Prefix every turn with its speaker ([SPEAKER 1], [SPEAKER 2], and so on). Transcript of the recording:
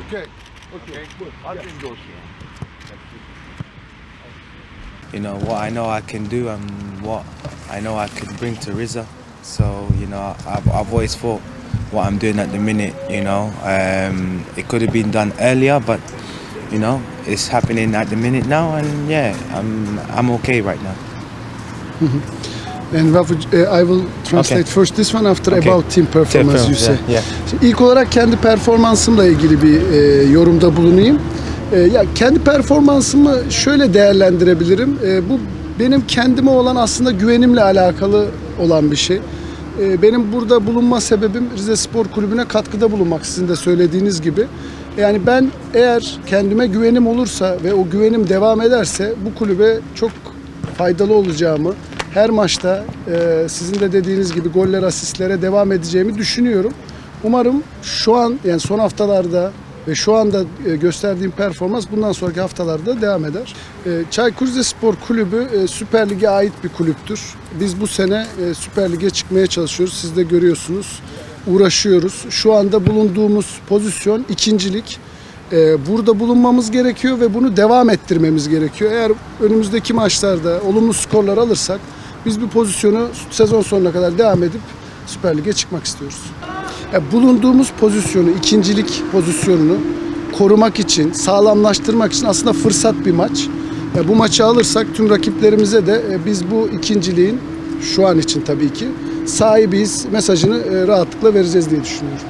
[SPEAKER 1] Okay. Okay. Good.
[SPEAKER 2] Hadi yeah. olsun.
[SPEAKER 3] you know what I know I can do and what I know I can bring to Riza. So you know I've, I've always thought what I'm doing at the minute. You know um, it could have been done earlier, but you know it's happening at the minute now, and yeah, I'm I'm okay right now.
[SPEAKER 4] And what would- uh, I will translate
[SPEAKER 3] Okay.
[SPEAKER 4] first this one after
[SPEAKER 3] Okay.
[SPEAKER 4] about team performance you say.
[SPEAKER 3] yeah, yeah.
[SPEAKER 4] Şimdi İlk olarak kendi performansımla ilgili bir e, yorumda bulunayım. E, ya kendi performansımı şöyle değerlendirebilirim. E, bu benim kendime olan aslında güvenimle alakalı olan bir şey. E, benim burada bulunma sebebim Rize Spor Kulübü'ne katkıda bulunmak sizin de söylediğiniz gibi. Yani ben eğer kendime güvenim olursa ve o güvenim devam ederse bu kulübe çok faydalı olacağımı, her maçta e, sizin de dediğiniz gibi goller, asistlere devam edeceğimi düşünüyorum. Umarım şu an yani son haftalarda ve şu anda e, gösterdiğim performans bundan sonraki haftalarda devam eder. E, Çaykur Rizespor Kulübü e, Süper Lig'e ait bir kulüptür. Biz bu sene Süper Lig'e çıkmaya çalışıyoruz. Siz de görüyorsunuz. Uğraşıyoruz. Şu anda bulunduğumuz pozisyon ikincilik. Burada bulunmamız gerekiyor ve bunu devam ettirmemiz gerekiyor. Eğer önümüzdeki maçlarda olumlu skorlar alırsak biz bu pozisyonu sezon sonuna kadar devam edip Süper Lig'e çıkmak istiyoruz. Ya bulunduğumuz pozisyonu, ikincilik pozisyonunu korumak için, sağlamlaştırmak için aslında fırsat bir maç. Ya bu maçı alırsak tüm rakiplerimize de e, biz bu ikinciliğin şu an için tabii ki sahibiyiz mesajını e, rahatlıkla vereceğiz diye düşünüyorum.